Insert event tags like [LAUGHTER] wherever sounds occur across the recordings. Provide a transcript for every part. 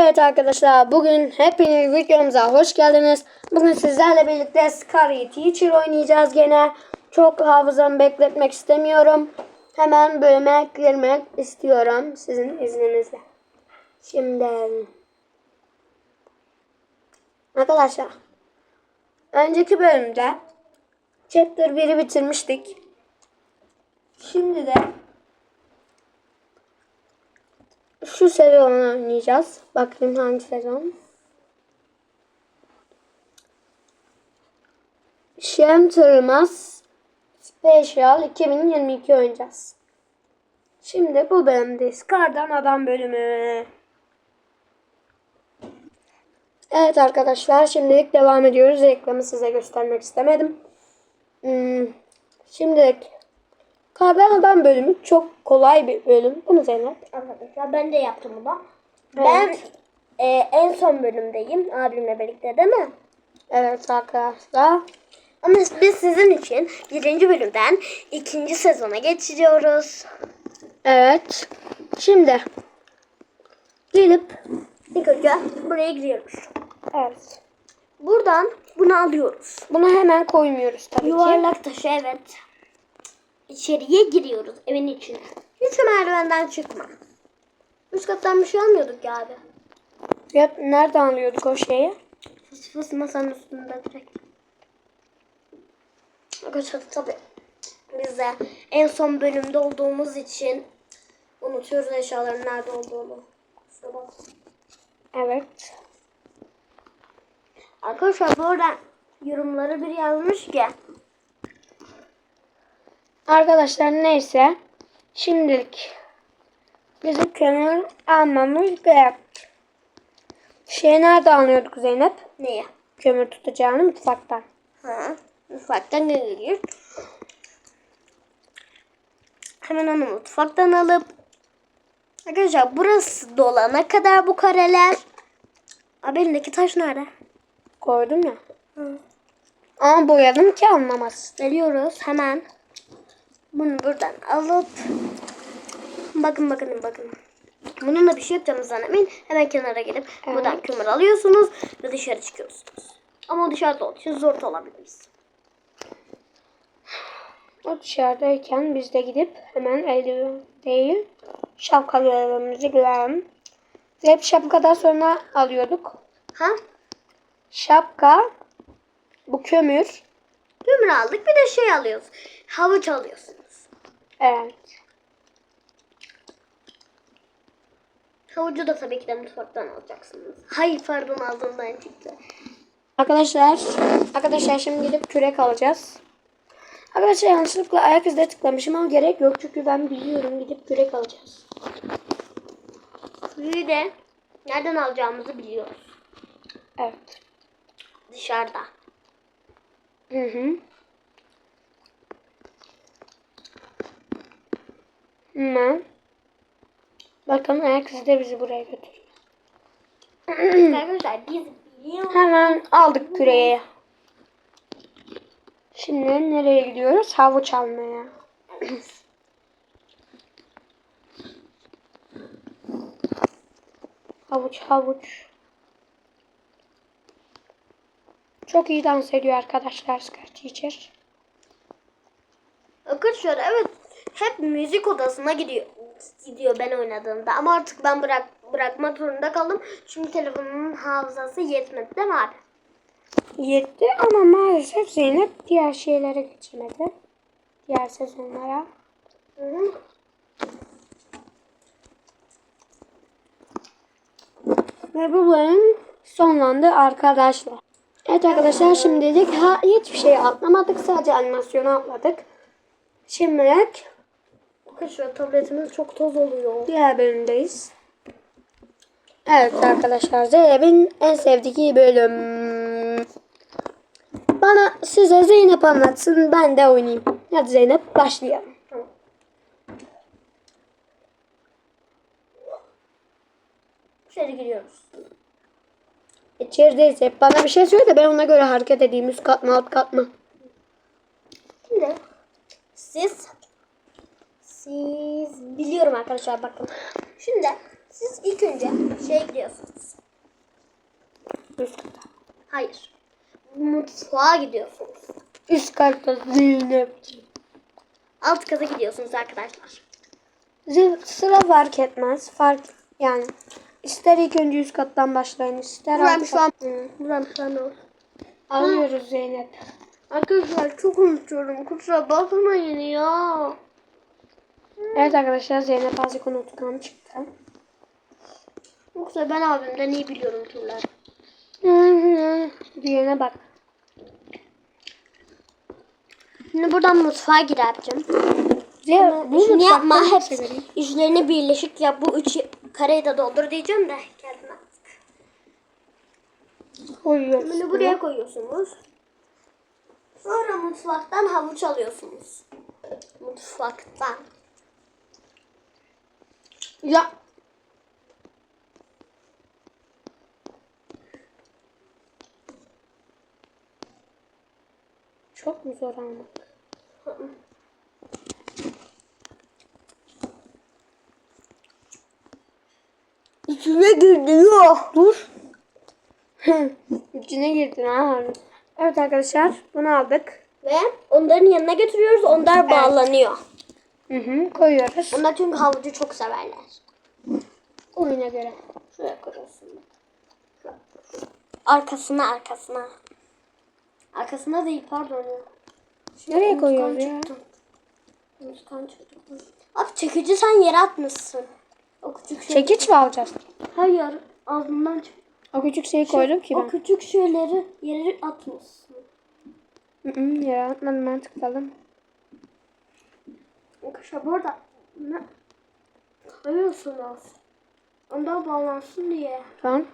Evet arkadaşlar bugün hepiniz videomuza hoş geldiniz. Bugün sizlerle birlikte Scary Teacher oynayacağız gene. Çok hafızamı bekletmek istemiyorum. Hemen bölüme girmek istiyorum sizin izninizle. Şimdi arkadaşlar önceki bölümde Chapter 1'i bitirmiştik. Şimdi de şu sezonu oynayacağız. Bakayım hangi sezon. Sheltermas Special 2022 oynayacağız. Şimdi bu bölümdeyiz. Kardan Adam bölümü. Evet arkadaşlar şimdilik devam ediyoruz. Reklamı size göstermek istemedim. Hmm, şimdilik Kardan Adam bölümü çok kolay bir bölüm. Bunu Zeynep. Arkadaşlar ben de yaptım bunu. Evet. Ben e, en son bölümdeyim abimle birlikte değil mi? Evet arkadaşlar. Ama biz sizin için birinci bölümden ikinci sezona geçiyoruz. Evet. Şimdi gelip İlk önce buraya giriyoruz. evet. Buradan bunu alıyoruz. Bunu hemen koymuyoruz tabii ki. Yuvarlak taşı evet. İçeriye giriyoruz evin içine. Hiç merdivenden çıkma. Üst kattan bir şey almıyorduk ya abi. Ya, nereden alıyorduk o şeyi? Fıs fıs masanın üstünde direkt. Arkadaşlar tabii biz de en son bölümde olduğumuz için unutuyoruz eşyaların nerede olduğunu. Evet. Arkadaşlar bu arada yorumları bir yazmış ki Arkadaşlar neyse. Şimdilik bizim kömür almamız gerek. Şey nerede alıyorduk Zeynep? neye? Kömür tutacağını mutfaktan. Ha, mutfaktan ne geliyor? Hemen onu mutfaktan alıp Arkadaşlar burası dolana kadar bu kareler. Abi elindeki taş nerede? Koydum ya. Ama boyadım ki anlamaz. Geliyoruz hemen. Bunu buradan alıp bakın bakın bakın. Bununla bir şey yapacağımızdan emin. Hemen kenara gelip Evet. buradan kömür alıyorsunuz ve dışarı çıkıyorsunuz. Ama dışarıda olduğu için zor olabiliriz. O dışarıdayken biz de gidip hemen eldiven değil şapka görevimizi görelim. Hep şapkadan sonra alıyorduk. Ha? Şapka, bu kömür. Kömür aldık bir de şey alıyoruz. Havuç alıyorsunuz. Evet. Havucu da tabii ki de mutfaktan alacaksınız. Hayır pardon aldığımdan çıktı. Arkadaşlar, arkadaşlar şimdi gidip kürek alacağız. Arkadaşlar yanlışlıkla ayak izine tıklamışım ama gerek yok çünkü ben biliyorum gidip kürek alacağız. Suyu de nereden alacağımızı biliyoruz. Evet. Dışarıda. Hı hı. Bakın ayak izi de bizi buraya götürüyor. Arkadaşlar biz biliyoruz. Hemen aldık küreği. Şimdi nereye gidiyoruz? Havuç almaya. havuç havuç. Çok iyi dans ediyor arkadaşlar Scar Teacher. Arkadaşlar evet hep müzik odasına gidiyor gidiyor ben oynadığımda ama artık ben bırak bırakmak zorunda kaldım çünkü telefonumun hafızası yetmedi değil mi abi? Yetti ama maalesef Zeynep diğer şeylere geçemedi. Diğer sezonlara. Hı hı. Ve bu bölüm sonlandı arkadaşlar. Evet arkadaşlar şimdilik ha, hiçbir şey atlamadık. Sadece animasyonu atladık. Şimdilik Arkadaşlar tabletimiz çok toz oluyor. diğer bölümdeyiz. Evet arkadaşlar Zeynep'in en sevdiği bölüm. Bana size Zeynep anlatsın ben de oynayayım. Hadi Zeynep başlayalım. İçeri giriyoruz. İçerideyiz hep. Bana bir şey söyle de ben ona göre hareket edeyim. Üst kat mı alt kat mı? Şimdi siz siz biliyorum arkadaşlar bakın. Şimdi siz ilk önce şey gidiyorsunuz. Üst kata. Hayır. Mutfağa gidiyorsunuz. Üst katta Zeynep'ciğim. Alt kata gidiyorsunuz arkadaşlar. Sıra fark etmez. Fark yani. İster ilk önce üst kattan başlayın. ister Buram şu an. Buram şu an olsun. Alıyoruz Zeynep. Arkadaşlar çok unutuyorum. Kusura bakmayın ya. Evet arkadaşlar Zeynep azıcık unutkan çıktı. Yoksa ben abimden iyi biliyorum turları. Diğerine bak. Şimdi buradan mutfağa gireceğim. Zeynep, bu Şunu mutfakta yapma hep yüzlerini birleşik yap. Bu üçü kareyi de doldur diyeceğim de geldim artık. Koyuyoruz. Bunu buraya koyuyorsunuz. Sonra mutfaktan havuç alıyorsunuz. Mutfaktan. Ya. Çok mu zor almak? İçine girdi yok. Dur. İçine girdin ha. Evet arkadaşlar bunu aldık. Ve onların yanına götürüyoruz. Onlar bağlanıyor. Hı hı, koyuyoruz. Onlar çünkü havucu çok severler. Oyuna göre. Şuraya koyuyorsun. Arkasına arkasına. Arkasına değil pardon ya. Nereye koyuyoruz ya? çıktı. Unutkan çıktı. Abi çekici sen yere atmışsın. O küçük şey. Çekiç mi alacağız? Hayır ağzından çıktı. O küçük şeyi koydum ki O ben. küçük şeyleri yere atmışsın. Hı hı, yere atmadım ben tıkladım. Arkadaşlar bu arada ne koyuyorsunuz? Ondan bağlansın diye. Tamam.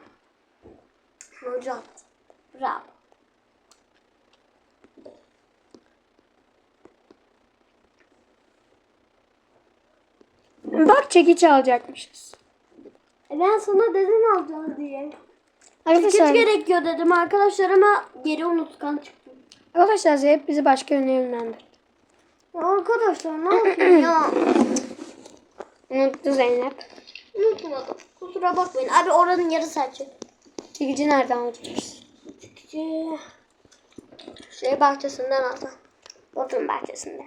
Hocam. Bravo. Bak çekiç alacakmışız. E ben sana dedim alacağız diye. Çekiç Arkadaşlar, gerekiyor dedim arkadaşlar ama geri unutkan çıktım. arkadaşlar Zeynep bizi başka yöne yönlendir. Ya arkadaşlar ne yapayım ya? [CLEARS THROAT] Unuttu Zeynep. Unutmadım. Kusura bakmayın. Abi oranın yarısı açık. Çekici nereden alacağız? Şey, şey bahçesinden aldım. Bodrum bahçesinden.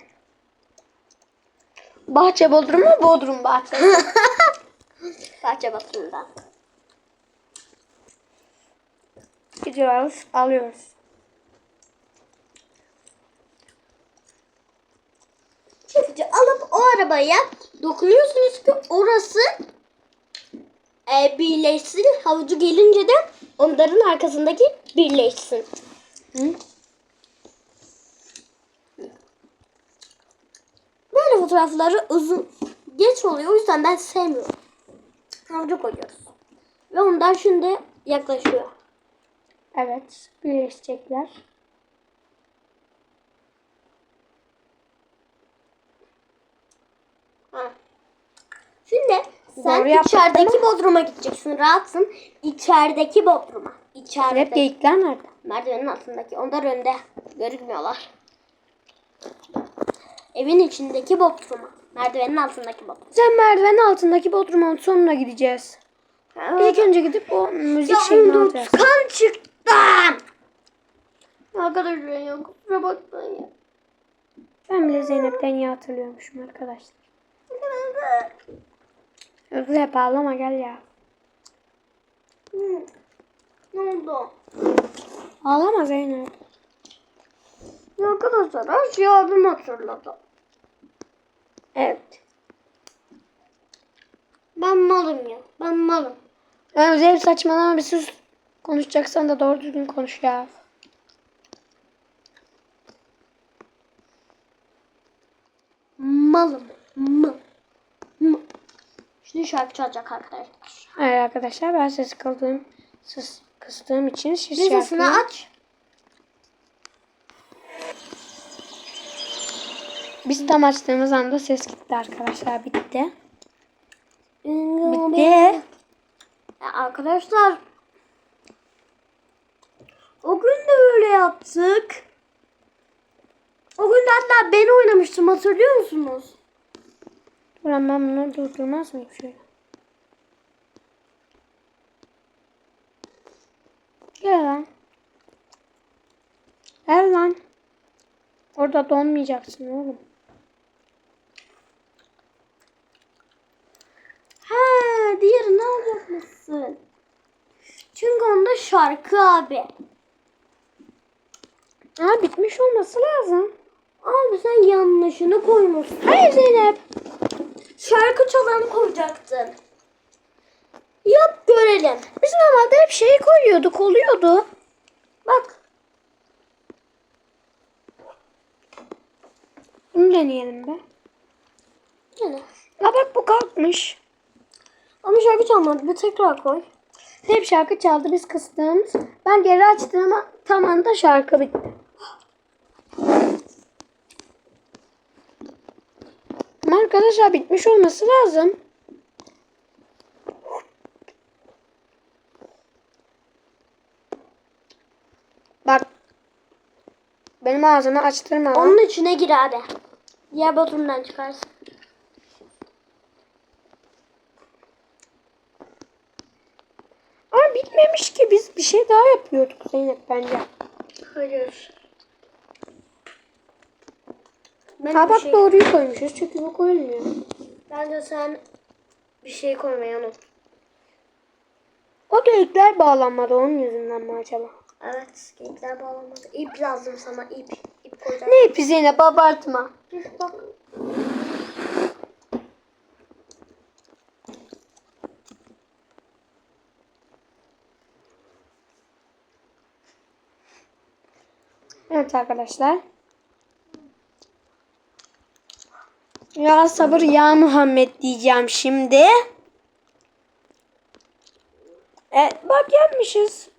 Bahçe Bodrum mu Bodrum bahçe? [LAUGHS] Bahçe Bodrum'dan. Gidiyoruz alıyoruz. Çekici alıp o arabaya dokunuyorsunuz ki orası e, birleşsin. Havucu gelince de onların arkasındaki birleşsin. Hı? Fotoğrafları uzun geç oluyor. O yüzden ben sevmiyorum. Havucu koyuyoruz. Ve onlar şimdi yaklaşıyor. Evet birleşecekler. Ha. Şimdi sen Doğru içerideki bodruma gideceksin. Rahatsın. İçerideki bodruma. Hep İçerideki. geyikler nerede? Merdivenin altındaki. Onlar önde. Görünmüyorlar. Evin içindeki bodruma. Merdivenin altındaki bodrum. Sen merdivenin altındaki Bodrum'un sonuna gideceğiz. İlk önce gidip o müzik şeyini alacağız. kan çıktım. Arkadaşlar ya kusura bakmayın ya. Ben bile Zeynep'ten iyi hatırlıyormuşum arkadaşlar. Hızlı hep ağlama gel ya. Ne oldu? Ağlama Zeynep. Ya arkadaşlar her şeyi abim hatırladı. Evet. Ben malım ya. Ben malım. Yani Zeynep saçmalama bir sus. Konuşacaksan da doğru düzgün konuş ya. Malım. Mal. Mal. Şimdi şarkı çalacak arkadaşlar. Evet arkadaşlar ben ses kıldığım, ses kıstığım için Bir sesini aç. Biz tam açtığımız anda ses gitti arkadaşlar. Bitti. Bitti. Arkadaşlar o gün de öyle yaptık. O gün de hatta ben oynamıştım hatırlıyor musunuz? Ulan ben bunu durdurmaz mıyım şöyle? Gel lan. Gel lan. Orada donmayacaksın oğlum. Ha, diğeri ne alacakmışsın? Çünkü onda şarkı abi. Ha bitmiş olması lazım. Abi sen yanlışını koymuşsun. Hayır Zeynep. Şarkı çalanı koyacaktın. Yap görelim. Biz normalde hep şeyi koyuyorduk oluyordu. Bak. Bunu deneyelim be. Yine. La bak bu kalkmış. Ama şarkı çalmadı. Bir tekrar koy. Hep şarkı çaldı biz kıstığımız. Ben geri açtım ama tam anda şarkı bitti. Arkadaşlar bitmiş olması lazım. Bak. Benim ağzımı açtırma. Onun içine gir abi. Diğer botumdan çıkarsın. Ama bitmemiş ki biz bir şey daha yapıyorduk Zeynep bence. Hayır. Ben Ha bak şey, doğruyu koymuşuz çünkü bu koyulmuyor. Bence sen bir şey koymayı unut. O delikler bağlanmadı onun yüzünden mi acaba? Evet. Geyikler bağlamadı. İp lazım sana. ip. İp koyacağım. Ne ipi Zeynep abartma. Bak. Evet arkadaşlar. Ya sabır ya Muhammed diyeceğim şimdi. Evet bak yapmışız.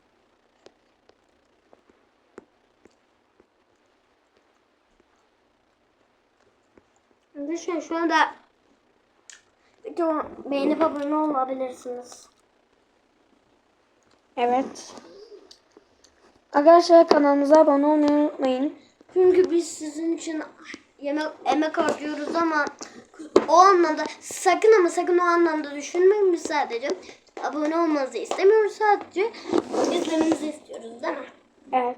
Arkadaşlar şu anda video beğenip abone olabilirsiniz. Evet. Arkadaşlar kanalımıza abone olmayı unutmayın. Çünkü biz sizin için yemek emek harcıyoruz ama o anlamda sakın ama sakın o anlamda düşünmeyin biz sadece abone olmanızı istemiyoruz sadece izlemenizi istiyoruz değil mi? Evet.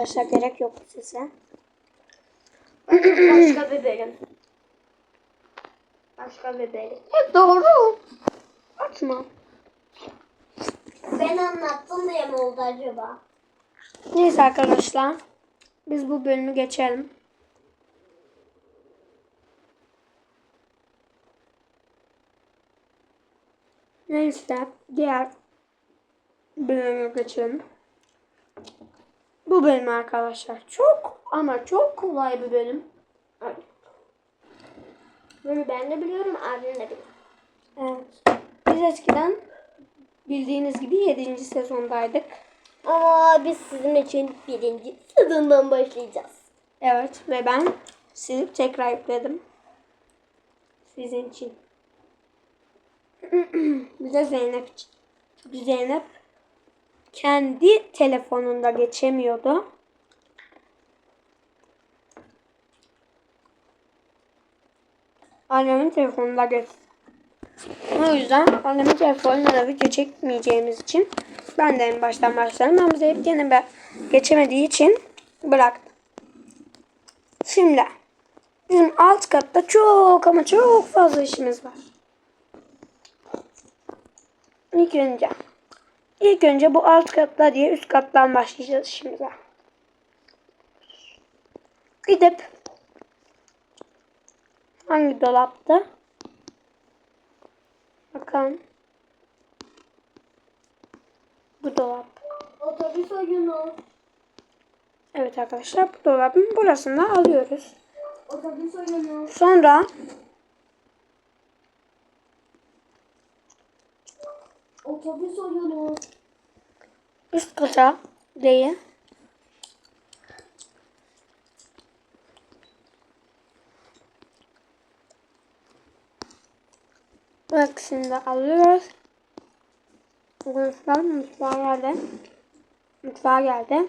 Arkadaşlar gerek yok size. [CLEARS THROAT] Başka bir bölüm. Başka bir bölüm. Evet doğru. Atma. Ben anlattım diye mi oldu acaba? Neyse arkadaşlar. Biz bu bölümü geçelim. Neyse diğer bölümü geçelim. Bu bölüm arkadaşlar çok ama çok kolay bir bölüm. Bunu ben de biliyorum, abim de biliyor. Evet. Biz eskiden bildiğiniz gibi 7. sezondaydık. Ama biz sizin için birinci sezondan başlayacağız. Evet ve ben silip tekrar yükledim. Sizin için. [CLEARS THROAT] Bir de Zeynep için. Zeynep kendi telefonunda geçemiyordu. Annemin telefonunda geç. O yüzden annemin telefonuna da video çekmeyeceğimiz için ben de en baştan başlarım. Ama Zeynep gene be- geçemediği için bıraktım. Şimdi bizim alt katta çok ama çok fazla işimiz var. İlk önce ilk önce bu alt katta diye üst kattan başlayacağız işimize. Gidip hangi dolapta? Bakalım. Bu dolap. Otobüs oyunu. Evet arkadaşlar bu dolabın burasını alıyoruz. Otobüs oyunu. Sonra Otobüs oyunu. Üst kata değil. Bak şimdi alıyoruz. Arkadaşlar mutfağa geldi. Mutfağa geldi.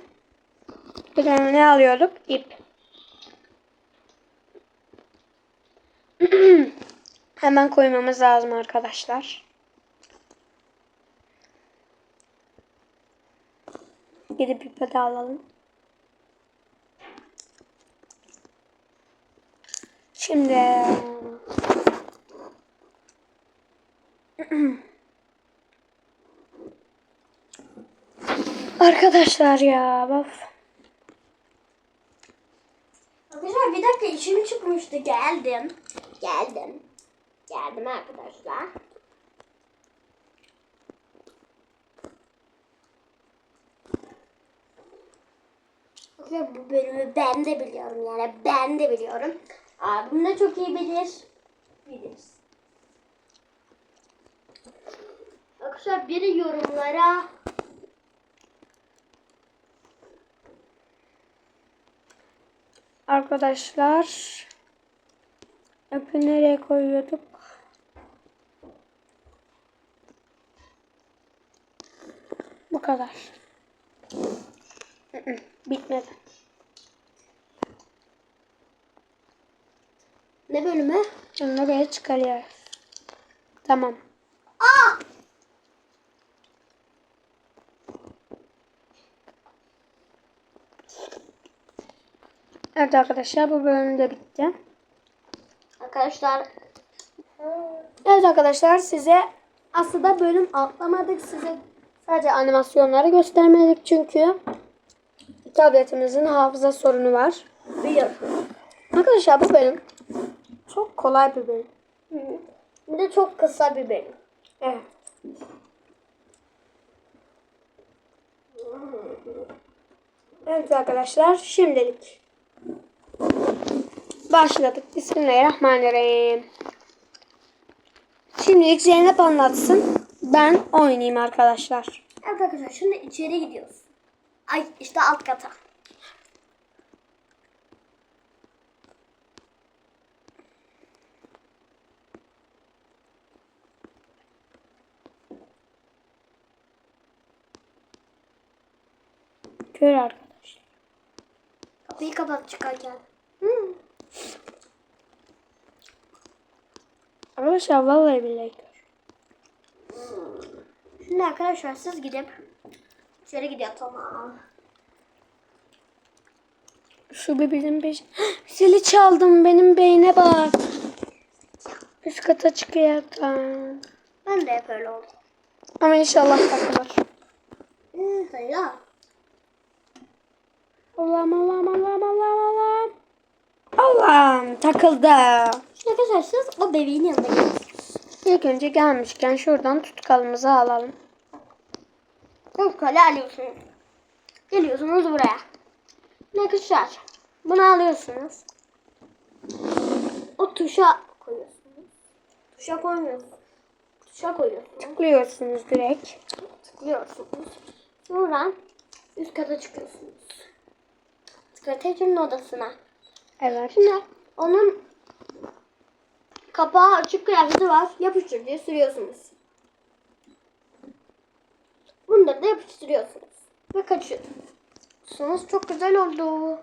Bir tane ne alıyorduk? İp. [CLEARS THROAT] Hemen koymamız lazım arkadaşlar. Gidip ipi de alalım. Şimdi [CLEARS THROAT] Arkadaşlar ya of. Arkadaşlar bir dakika işim çıkmıştı. Geldim. Geldim. Geldim arkadaşlar. Arkadaşlar bu bölümü ben de biliyorum yani ben de biliyorum. Abim de çok iyi bilir. Biliriz. Arkadaşlar biri yorumlara Arkadaşlar ipi nereye koyuyorduk? Bu kadar. Bitmedi. ne bölümü? Onu oraya çıkarıyoruz. Tamam. Aa! Evet arkadaşlar bu bölüm de bitti. Arkadaşlar Evet arkadaşlar size aslında bölüm atlamadık. Size sadece animasyonları göstermedik çünkü tabletimizin hafıza sorunu var. biliyorum. Arkadaşlar bu bölüm çok kolay bir bölüm. Bir de çok kısa bir bölüm. Evet. Evet arkadaşlar şimdilik başladık. Bismillahirrahmanirrahim. Şimdilik Zeynep anlatsın. Ben oynayayım arkadaşlar. Evet arkadaşlar şimdi içeri gidiyoruz. Ay işte alt kata. Kör arkadaşlar. Kapıyı kapat çıkarken. Arkadaşlar vallahi billahi kör. Şimdi arkadaşlar siz gidip içeri gidiyor tamam. Şu bebeğin peş... [GASPS] Zili çaldım benim beyne bak. Üst kata çıkıyor. Ben de hep öyle oldum. Ama inşallah takılır. Hayır. Allah'ım Allah'ım Allah'ım Allah'ım Allah'ım. Allah'ım takıldı. Şimdi arkadaşlar siz o bebeğin yanına gidiyorsunuz. İlk önce gelmişken şuradan tutkalımızı alalım. Kale alıyorsunuz. Geliyorsunuz buraya. Ne arkadaşlar bunu alıyorsunuz. O tuşa koyuyorsunuz. Tuşa koymuyorsunuz. Tuşa koyuyorsunuz. Tıklıyorsunuz direkt. tıklıyorsunuz. Sonra üst kata çıkıyorsunuz. Sekreterin odasına. Evet. Şimdi onun kapağı açık kıyafeti var. Yapıştır diye sürüyorsunuz. Da yapıştırıyorsunuz. Ve kaçıyorsunuz. Çok güzel oldu.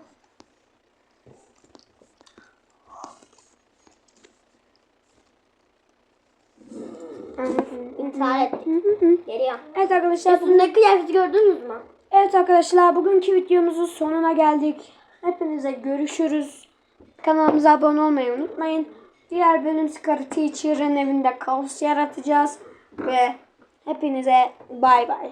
İntihar ettik. Geliyor. Evet arkadaşlar Üstündeki kıyafeti gördünüz mü? evet arkadaşlar bugünkü videomuzun sonuna geldik. Hepinize görüşürüz. Kanalımıza abone olmayı unutmayın. Diğer bölüm Scary Teacher'ın evinde kaos yaratacağız. Ve hepinize bay bay.